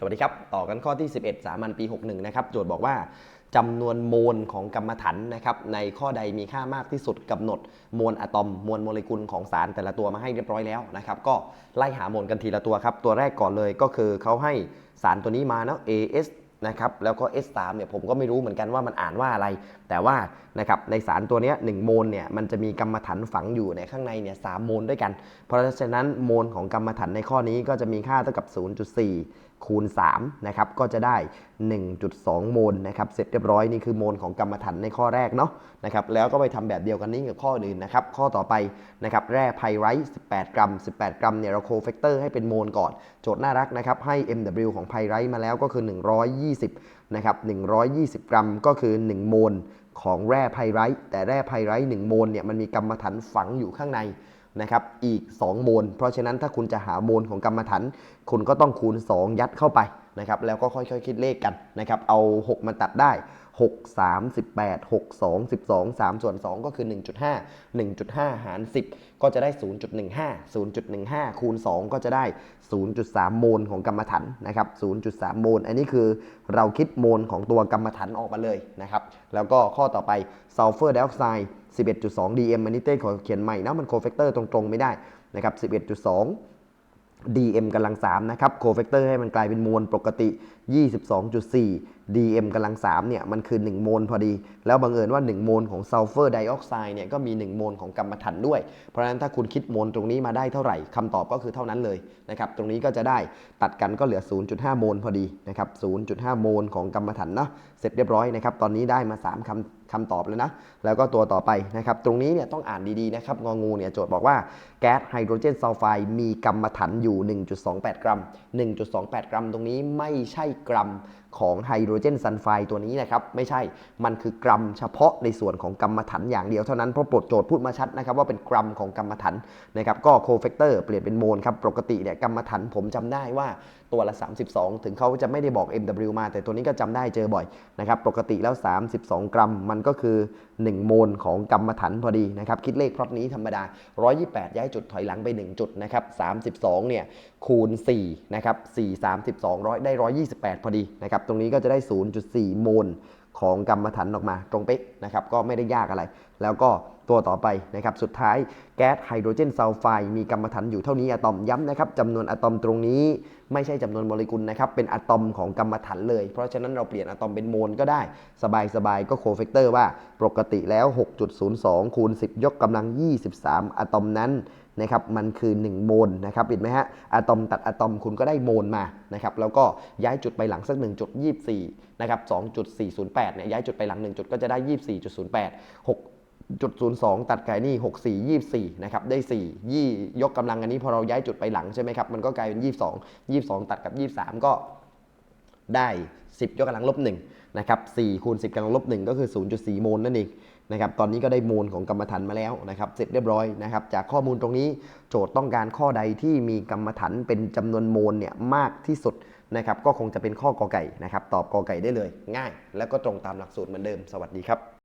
สวัสดีครับ ต่อกันข้อที่ 11 สามัญปี 61 นะครับ โจทย์บอกว่าจำนวนโมลของกรรมฐานนะครับ ในข้อใดมีค่ามากที่สุดกำหนดมวลอะตอมมวลโมเลกุลของสารแต่ละตัวมาให้เรียบร้อยแล้วนะครับ ก็ไล่หาโมลกันทีละตัวครับ ตัวแรกก่อนเลยก็คือเขาให้สารตัวนี้มาเนาะ AS นะครับ แล้วก็ S3 เนี่ยผมก็ไม่รู้เหมือนกันว่ามันอ่านว่าอะไร แต่ว่านะครับในสารตัวนี้ย1โมลเนี่ยมันจะมีกรรมฐานฝังอยู่ในข้างในเนี่ยสโมลด้วยกัน เพราะฉะนั้นโมลของกรรมฐานในข้อนี้ก็จะมีค่าเท่ากับ 0.4 คูณ3นะครับก็จะได้ 1.2 โมลนะครับเสร็จเรียบร้อยนี่คือโมลของกรรมฐานในข้อแรกเนาะนะครับแล้วก็ไปทำแบบเดียวกันนี้กับข้ออื่นนะครับข้อต่อไปนะครับแร่ไพไรท์18 กรัม 18 กรัมเนี่ยเราโคเฟกเตอร์ให้เป็นโมลก่อน โจทย์น่ารักนะครับให้ MW ของไพไรท์มาแล้วก็คือ 120นะครับ120 กรัมก็คือ 1 โมลของแร่ไพไรท์แต่แร่ไพไรท์1โมลเนี่ยมันมีกรรมฐานฝังอยู่ข้างใน นะครับอีก 2 โมล เพราะฉะนั้นถ้าคุณจะหาโมลของกรรมฐานคุณก็ต้องคูณ 2 ยัดเข้าไปนะครับแล้วก็ค่อยๆคิดเลขกันนะครับเอา 6 มาตัดได้ 6 3 18 6 2 12 3 ส่วน 2 ก็คือ 1.5 1.5 หาร 10 ก็จะได้ 0.15 0.15 คูณ 2 ก็จะได้ 0.3 โมลของกรรมฐานนะครับ 0.3 โมล อันนี้คือเราคิดโมลของตัวกรรมฐานออกมาเลยนะครับ แล้วก็ข้อต่อไปซัลเฟอร์ไดออกไซด์ 11.2 dm อันนี้เต้ขอเขียนใหม่นะมันโคเฟกเตอร์ตรงๆไม่ได้นะครับ11.2 dm กำลัง3นะครับโคเฟกเตอร์ให้มันกลายเป็นมวลปกติ 22.4 dm กำลัง3เนี่ยมันคือ 1 โมลพอดี แล้วบังเอิญว่า 1 โมลของซัลเฟอร์ไดออกไซด์เนี่ยก็มี 1 โมลของกรรมฐานด้วย เพราะฉะนั้นถ้าคุณคิดโมลตรงนี้มาได้เท่าไหร่คำตอบก็คือเท่านั้นเลยนะครับตรงนี้ก็จะได้ตัดกันก็เหลือ 0.5 โมลพอดีนะครับ 0.5 โมลของกรรมฐานเนาะเสร็จเรียบร้อยนะครับตอนนี้ได้มา 3คำคำตอบแล้วนะ แล้วก็ตัวต่อไปนะครับ ตรงนี้เนี่ยต้องอ่านดีๆนะครับ งองูเนี่ยโจทย์บอกว่าแก๊สไฮโดรเจนซัลไฟด์มีกรรมฐานอยู่ 1.28 กรัม 1.28 กรัม ตรงนี้ไม่ใช่กรัมของไฮโดรเจนซัลไฟด์ตัวนี้นะครับ ไม่ใช่ มันคือกรัมเฉพาะในส่วนของกรรมฐานอย่างเดียวเท่านั้น เพราะโปรดโจทย์พูดมาชัดนะครับว่าเป็นกรัมของกรรมฐานนะครับ ก็โคเฟกเตอร์เปลี่ยนเป็นโมลครับ ปกติเนี่ยกรรมฐานผมจำได้ว่า ตัวละ 32 ถึงเขาจะไม่ได้บอก MW มา แต่ตัวนี้ก็จำได้เจอบ่อยนะครับปกติแล้ว 32 กรัม มันก็คือ 1 โมลของกรรมฐานพอดีนะครับคิดเลขพรอบนี้ธรรมดา 128 ย้ายจุดถอยหลังไป 1 จุดนะครับ32 เนี่ยคูณ4นะครับ4 32ร้อยได้ 128 พอดีนะครับตรงนี้ก็จะได้ 0.4 โมล ของกรรมฐานออกมาตรงเป๊ะนะครับก็ไม่ได้ยากอะไร แล้วก็ตัวต่อไปนะครับสุดท้ายแก๊สไฮโดรเจนซัลไฟด์มีกรรมฐานอยู่เท่านี้อะตอมย้ำนะครับจำนวนอะตอมตรงนี้ไม่ใช่จำนวนโมเลกุลนะครับเป็นอะตอมของกรรมฐานเลย เพราะฉะนั้นเราเปลี่ยนอะตอมเป็นโมลก็ได้สบายๆก็โคเฟกเตอร์ว่าปกติแล้ว 6.02คูณ10 ยกกำลัง 23อะตอมนั้น นะครับมันคือ 1 โมลนะครับเห็นไหมฮะอะตอมตัดอะตอมคุณก็ได้โมลมานะครับแล้วก็ย้ายจุดไปหลังสัก 1.24นะครับ2.408เนี่ยย้ายจุดไปหลัง 1 จุดก็จะได้ 24.08 6จุด02ตัดไก่นี่64 24นะครับได้4ยี่ยกกำลังอันนี้พอเราย้ายจุดไปหลังใช่ไหมครับมันก็กลายเป็น22 22ตัดกับ23ก็ได้10ยกกำลังลบ1นะครับ4คูณ10กำลังลบ1ก็คือ0.4โมลนั่นเอง นะครับตอนนี้ก็ได้โมลของกรรมฐานมาแล้วนะครับเสร็จเรียบร้อยนะครับจากข้อมูลตรงนี้โจทย์ต้องการข้อใดที่มีกรรมฐานเป็นจำนวนโมลเนี่ยมากที่สุดนะครับก็คงจะเป็นข้อกอไก่นะครับตอบกอไก่ได้เลย ง่าย แล้วก็ตรงตามหลักสูตรเหมือนเดิมสวัสดีครับ